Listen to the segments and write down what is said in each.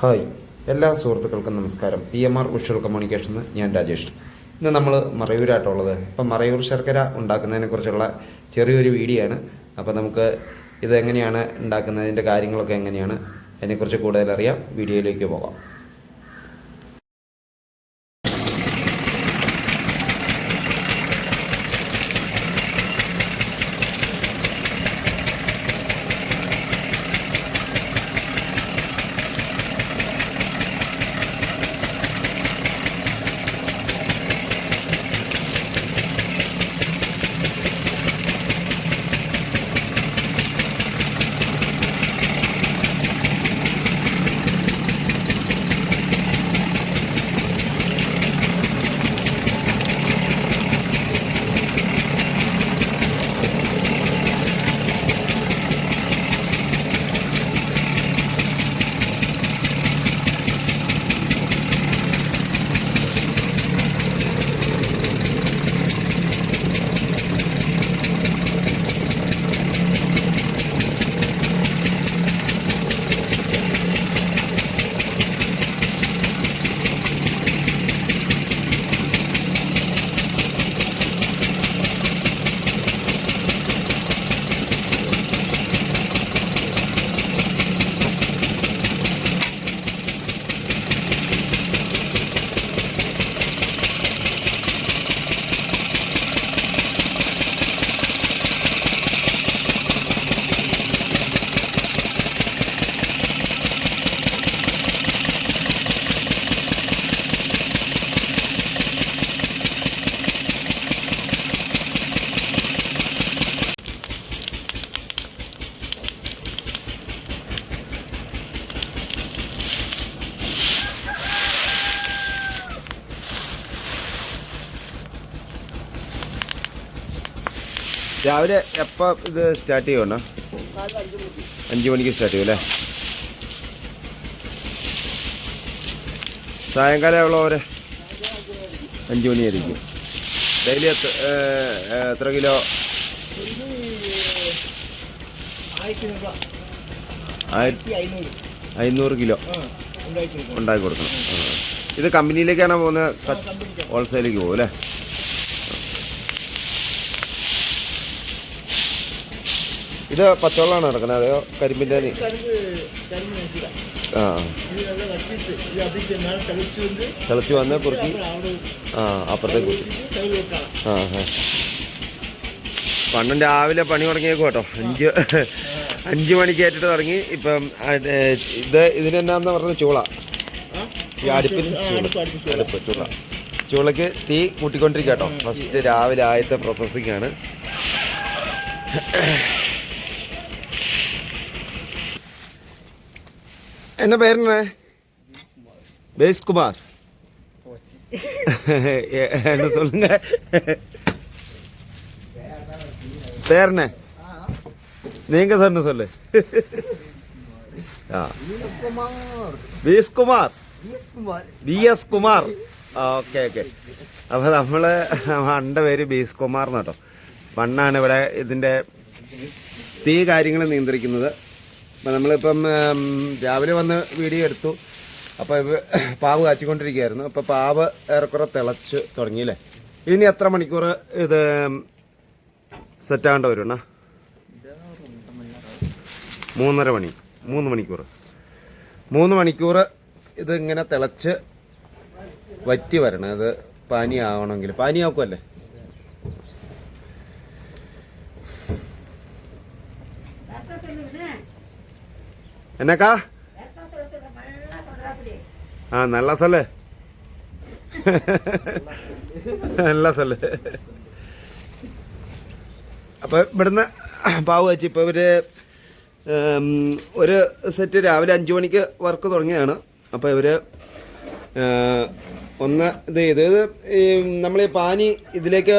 Hi. എല്ലാ സുഹൃത്തുക്കൾക്കും നമസ്കാരം. P M R visual communication ഞാൻ രാജേഷ്. ഇന്ന് നമ്മൾ മറയൂരായിട്ടുള്ളത് അപ്പം മറയൂർ ശർക്കര ഉണ്ടാക്കുന്നതിനെ കുറിച്ചുള്ള ചെറിയൊരു വീഡിയോ ആണ്. അപ്പം നമുക്ക് ഇത് എങ്ങനെയാണ് ഉണ്ടാക്കുന്നതിന്റെ കാര്യങ്ങളൊക്കെ എങ്ങനെയാണ് അതിനെക്കുറിച്ച് കൂടുതലറിയാം. വീഡിയോയിലേക്ക് പോകാം. രാവിലെ എപ്പോൾ ഇത് സ്റ്റാർട്ട് ചെയ്യണം അഞ്ച് മണിക്ക് സ്റ്റാർട്ട് ചെയ്യും അല്ലേ? സായങ്കാലം എവ്വളോ വരെ? അഞ്ച് മണിയായിരിക്കും ഡെയിലി എത്ര എത്ര കിലോ? അഞ്ഞൂറ് കിലോ ഉണ്ടാക്കി കൊടുക്കണം. ഇത് കമ്പനിയിലേക്കാണ് പോകുന്നത്? ഹോൾസെയിലേക്ക് പോകും അല്ലേ? ഇത് പച്ചവെള്ളമാണ് നടക്കുന്നത് അതെയോ? കരിമ്പിന്റെ ആ. തിളച്ച് വന്ന് കുറുക്കി. ആ അപ്പുറത്തേക്ക് കുത്തി ആ പണ്ടും രാവിലെ പണി തുടങ്ങിയേക്കും കേട്ടോ. അഞ്ച് അഞ്ച് മണിക്ക് ഏറ്റിട്ട് തുടങ്ങി. ഇപ്പം ഇത് ഇതിനെന്നാന്ന് പറഞ്ഞ ചൂള. ഈ അടുപ്പിൽ ചൂള. അടുപ്പ് ചൂള. ചൂളക്ക് തീ കൂട്ടിക്കൊണ്ടിരിക്കുക കേട്ടോ. ഫസ്റ്റ് രാവിലെ ആദ്യത്തെ പ്രോസസ്സിംഗ് ആണ്. என்ன பேருண்ணே பேஸ்குமார் என்ன சொல்லுங்க பேருண்ணே நீங்க சொன்ன சொல்லு ആ B S Kumar B S Kumar okay okay അപ്പോൾ നമ്മൾ അണ്ട പേര് ബി എസ് കുമാർ എന്നാട്ടോ മണ്ണാണ് ഇവിടെ ഇതിൻ്റെ തീ കാര്യങ്ങൾ നിയന്ത്രിക്കുന്നത് അപ്പം നമ്മളിപ്പം രാവിലെ വന്ന് വീഡിയോ എടുത്തു. അപ്പോൾ പാവ് കാച്ചിക്കൊണ്ടിരിക്കുകയായിരുന്നു. അപ്പോൾ പാവ് ഏറെക്കുറെ തിളച്ച് തുടങ്ങിയില്ലേ ഇനി എത്ര മണിക്കൂർ ഇത് സെറ്റാകേണ്ട വരും മൂന്നര മണി. മൂന്ന് മണിക്കൂർ മൂന്ന് മണിക്കൂർ ഇത് ഇങ്ങനെ തിളച്ച് വറ്റി വരണം. ഇത് പാനി ആവണമെങ്കിൽ പാനി ആക്കുമല്ലേ എന്നക്കാ? ആ നല്ല സ്ഥലേ. നല്ല സ്ഥലേ. അപ്പൊ ഇവിടുന്ന് പാവ് വെച്ച് ഇപ്പൊ ഇവർ ഒരു സെറ്റ് രാവിലെ അഞ്ചു മണിക്ക് വർക്ക് തുടങ്ങിയതാണ്. അപ്പൊ ഇവർ ഒന്ന് ഇത് ചെയ്ത് ഈ നമ്മൾ ഈ പാനി ഇതിലേക്ക്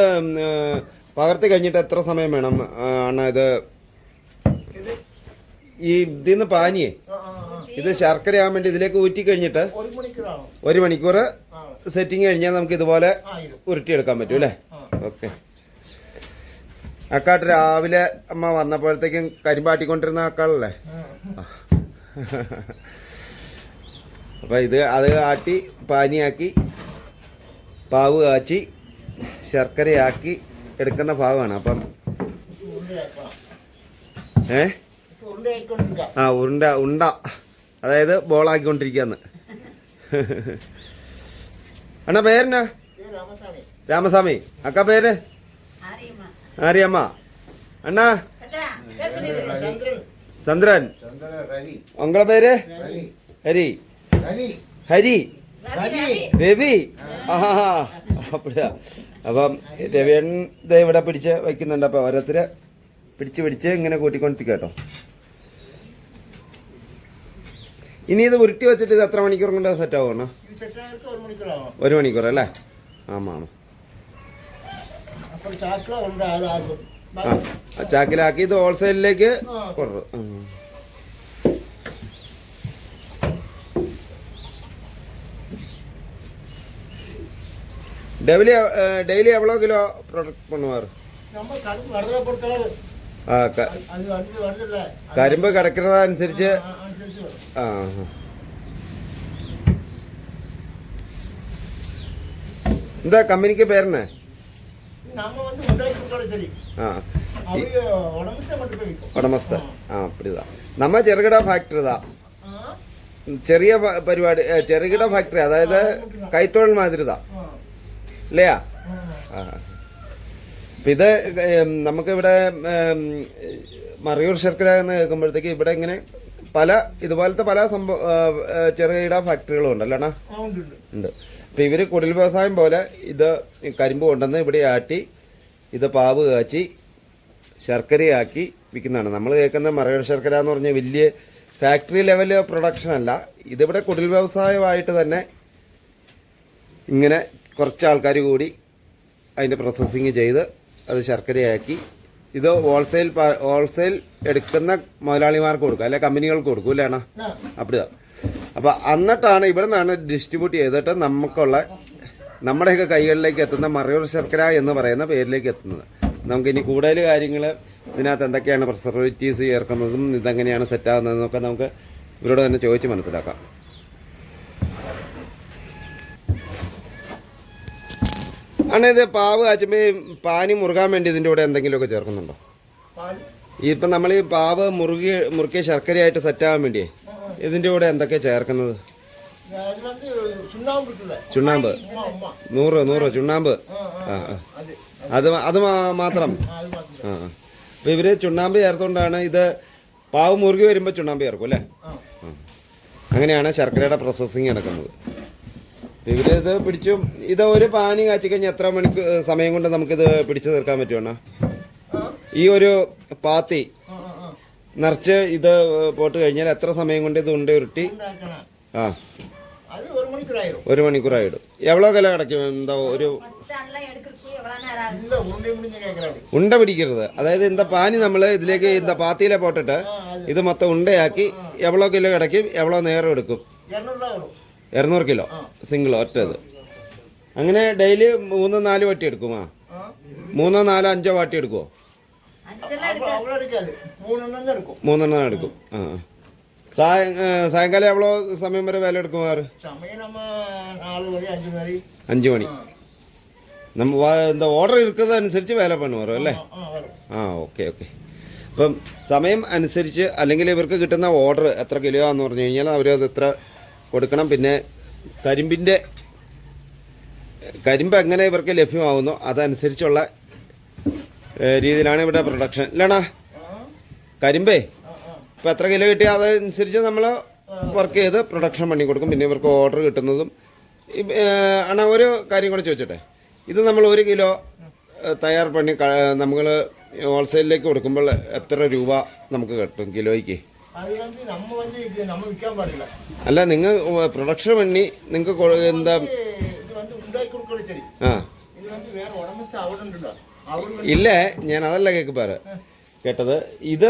പകർത്തി കഴിഞ്ഞിട്ട് എത്ര സമയം വേണം? ആ, ഇത് ഈ ഇതിന്ന് പാനിയെ ഇത് ശർക്കര ആകാൻ വേണ്ടി ഇതിലേക്ക് ഊറ്റി കഴിഞ്ഞിട്ട് ഒരു മണിക്കൂർ സെറ്റിംഗ് സെറ്റിങ് കഴിഞ്ഞാൽ നമുക്ക് ഇതുപോലെ ഉരുട്ടി എടുക്കാൻ ഉരുട്ടിയെടുക്കാൻ പറ്റും അല്ലേ? ഓക്കെ. അക്കാട്ട് രാവിലെ അമ്മ വന്നപ്പോഴത്തേക്കും കരിമ്പാട്ടിക്കൊണ്ടിരുന്ന ആക്കാളല്ലേ ആ. അപ്പം ഇത് അത് ആട്ടി പാനിയാക്കി പാവ് കാച്ചി ശർക്കരയാക്കി എടുക്കുന്ന ഭാഗമാണ്. അപ്പം ഏഹ് ആ ഉരുണ്ട ഉണ്ട. അതായത് ബോളാക്കിക്കൊണ്ടിരിക്കുകയെന്ന് അണ്ണ പേരെന്നാ? രാമസ്വാമി. അക്ക പേര്? ആര്യമ്മ. അണ്ണാ? ചന്ദ്രൻ. ഉങ്ങളെ പേര്? ഹരി. ഹരി. രവി. ആഹാ. അപ്പം രവിയൻ ഇവിടെ പിടിച്ച് വയ്ക്കുന്നുണ്ട്. അപ്പം ഓരോരുത്തര് പിടിച്ച് പിടിച്ച് ഇങ്ങനെ കൂട്ടിക്കൊണ്ടിരിക്കുക കേട്ടോ ഇനി ഇത് ഉരുട്ടി വെച്ചിട്ട് ഇത് എത്ര മണിക്കൂർ കൊണ്ട് സെറ്റ് ആവുകയാണ് ഒരു മണിക്കൂർ അല്ലേ? ആമാണ്. ആ ചാക്കിലാക്കി ഇത് ഹോൾസെയിലേക്ക് daily daily daily kilo kilo product കരിമ്പ് കിടക്കുന്നതനുസരിച്ച് എന്താ കമ്പനിക്ക് പേരെന്നെ? ഉടമസ്ഥ ആ. അപ്പിതാ നമ്മ ചെറുകിട ഫാക്ടറി ഇതാ ചെറിയ പരിപാടി ചെറുകിട ഫാക്ടറി അതായത് കൈത്തൊഴിൽ മാതിരിതാ. ഇല്ലയാ? ഇത് നമുക്കിവിടെ മറയൂർ ശർക്കര എന്ന് കേൾക്കുമ്പോഴത്തേക്ക് ഇവിടെ ഇങ്ങനെ പല ഇതുപോലത്തെ പല സംഭവ ചെറുകിട ഫാക്ടറികളും ഉണ്ടല്ലോ ഉണ്ട് അപ്പൊ ഇവർ കുടിൽ വ്യവസായം പോലെ ഇത് കരിമ്പ് കൊണ്ടുവന്ന് ഇവിടെ ആട്ടി ഇത് പാവ് കാച്ചി ശർക്കരയാക്കി വിൽക്കുന്നതാണ് നമ്മൾ കേൾക്കുന്ന മറകൾ ശർക്കര എന്ന് പറഞ്ഞ വലിയ ഫാക്ടറി ലെവൽ പ്രൊഡക്ഷൻ അല്ല. ഇതിവിടെ കുടിൽ വ്യവസായമായിട്ട് തന്നെ ഇങ്ങനെ കുറച്ച് ആൾക്കാർ കൂടി അതിന്റെ പ്രോസസ്സിങ് ചെയ്ത് അത് ശർക്കരയാക്കി ഇത് ഹോൾസെയിൽ ഹോൾസെയിൽ എടുക്കുന്ന മുതലാളിമാർക്ക് കൊടുക്കും അല്ലെ കമ്പനികൾക്ക് കൊടുക്കും അല്ലേ അണ്ണാ? അപ്പിതാ അപ്പോൾ എന്നിട്ടാണ് ഇവിടെ നിന്നാണ് ഡിസ്ട്രിബ്യൂട്ട് ചെയ്തിട്ട് നമുക്കുള്ള നമ്മുടെയൊക്കെ കൈകളിലേക്ക് എത്തുന്ന മറയൂർ ശർക്കര എന്ന് പറയുന്ന പേരിലേക്ക് എത്തുന്നത്. നമുക്കിനി കൂടുതൽ കാര്യങ്ങൾ ഇതിനകത്ത് എന്തൊക്കെയാണ് പ്രിസർവേറ്റീവ്സ് ചേർക്കുന്നതും ഇതെങ്ങനെയാണ് സെറ്റാകുന്നതെന്നൊക്കെ നമുക്ക് ഇവരോട് തന്നെ ചോദിച്ച് മനസ്സിലാക്കാം. അണ്ണ ഇത് പാവ് അച്ചമ്മ പാനി മുറുകാൻ വേണ്ടി ഇതിന്റെ കൂടെ എന്തെങ്കിലുമൊക്കെ ചേർക്കുന്നുണ്ടോ? ഇപ്പം നമ്മൾ ഈ പാവ് മുറുകി മുറുക്കിയ ശർക്കരയായിട്ട് സെറ്റാകാൻ വേണ്ടിയേ ഇതിന്റെ കൂടെ എന്തൊക്കെ ചേർക്കുന്നത്? ചുണ്ണാമ്പ് നൂറ് നൂറ് ചുണ്ണാമ്പ്? ആ അത് അത്. മാത്രം? ആ അപ്പം ഇവർ ചുണ്ണാമ്പ് ചേർത്തുകൊണ്ടാണ് ഇത് പാവ് മുറുകി വരുമ്പോൾ ചുണ്ണാമ്പ് ചേർക്കും അല്ലേ? അങ്ങനെയാണ് ശർക്കരയുടെ പ്രോസസ്സിങ് നടക്കുന്നത്. ഇവരിത് പിടിച്ചു. ഇത് ഒരു പാനി കാച്ചി കഴിഞ്ഞാൽ എത്ര മണിക്ക് സമയം കൊണ്ട് നമുക്കിത് പിടിച്ചു തീർക്കാൻ പറ്റുമണ്ണ ഈ ഒരു പാത്തി നിറച്ച് ഇത് പോട്ട് കഴിഞ്ഞാൽ എത്ര സമയം കൊണ്ട് ഇത് ഉണ്ട ഉരുട്ടി? ആ. ഒരു മണിക്കൂറായിടും. എവ്വളോ കല കിടക്കും എന്താ ഒരു ഉണ്ട പിടിക്കരുത്. അതായത് എന്താ പാനി നമ്മൾ ഇതിലേക്ക് എന്താ പാത്തിയിലെ പോട്ടിട്ട് ഇത് മൊത്തം ഉണ്ടയാക്കി എവ്വളോ കിലോ കിടക്കും എവ്വളോ നേരം എടുക്കും. ഇരുന്നൂറ് കിലോ. സിംഗിളോ ഒറ്റത്. അങ്ങനെ ഡെയിലി മൂന്ന് നാല് വട്ടി എടുക്കുമോ. മൂന്നോ നാലോ അഞ്ചോ വാട്ടി എടുക്കുമോ മൂന്നെണ്ണം എടുക്കും. ആ സായങ്കാലം എവ്വളോ സമയം വരെ വില എടുക്കുമാറ് അഞ്ചു മണി. നമ്മ എന്താ ഓർഡർ ഇരിക്കുന്നതനുസരിച്ച് വില പണുവാറോ അല്ലേ? ആ ഓക്കെ ഓക്കെ. അപ്പം സമയം അനുസരിച്ച് അല്ലെങ്കിൽ ഇവർക്ക് കിട്ടുന്ന ഓർഡർ എത്ര കിലോ ആണെന്ന് പറഞ്ഞു കഴിഞ്ഞാൽ അവരത് അത് എത്ര കൊടുക്കണം. പിന്നെ കരിമ്പിന്റെ കരിമ്പ് എങ്ങനെ ഇവർക്ക് ലഭ്യമാകുന്നോ അതനുസരിച്ചുള്ള രീതിയിലാണ് ഇവിടെ പ്രൊഡക്ഷൻ ഇല്ലണ? കരിമ്പേ? ഇപ്പം എത്ര കിലോ കിട്ടിയ അതനുസരിച്ച് നമ്മൾ വർക്ക് ചെയ്ത് പ്രൊഡക്ഷൻ പണി കൊടുക്കും. പിന്നെ ഇവർക്ക് ഓർഡർ കിട്ടുന്നതും. അണ ഒരു കാര്യം കൂടെ ചോദിച്ചോട്ടെ? ഇത് നമ്മൾ ഒരു കിലോ തയ്യാർ പണി നമ്മൾ ഹോൾസെയിലിലേക്ക് കൊടുക്കുമ്പോൾ എത്ര രൂപ നമുക്ക് കിട്ടും കിലോയ്ക്ക്? അല്ല നിങ്ങൾ പ്രൊഡക്ഷൻ വണ്ണി നിങ്ങൾക്ക് എന്താ ആ. ഇല്ല? ഞാൻ അതല്ല കേൾക്കുപ്പാറ് കേട്ടത്. ഇത്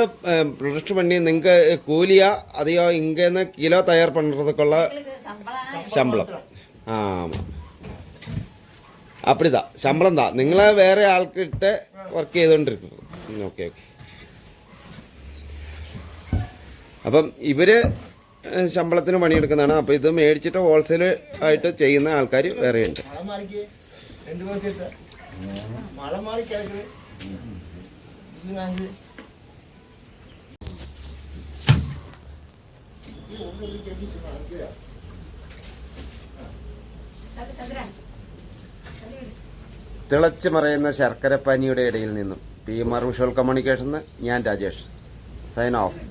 പ്രൊഡക്ഷൻ വണ്ണി നിങ്ങൾക്ക് കൂലിയ അതെയോ ഇങ്ങനെ കിലോ തയ്യാർ പണ്ടതുക്കുള്ള ശമ്പളം? ആ അപ്പടിതാ. ശമ്പളം താ. നിങ്ങളെ വേറെ ആൾക്കിട്ട് വർക്ക് ചെയ്തുകൊണ്ടിരിക്കുന്നു ഓക്കെ ഓക്കെ. അപ്പം ഇവർ ശമ്പളത്തിന് പണിയെടുക്കുന്നതാണ്. അപ്പോൾ ഇത് മേടിച്ചിട്ട് ഹോൾസെയിൽ ആയിട്ട് ചെയ്യുന്ന ആൾക്കാർ വേറെയുണ്ട്. തിളച്ച് മറയുന്ന ശർക്കരപ്പാനിയുടെ ഇടയിൽ നിന്നും P. M R visual communication ഞാൻ രാജേഷ്. Sign of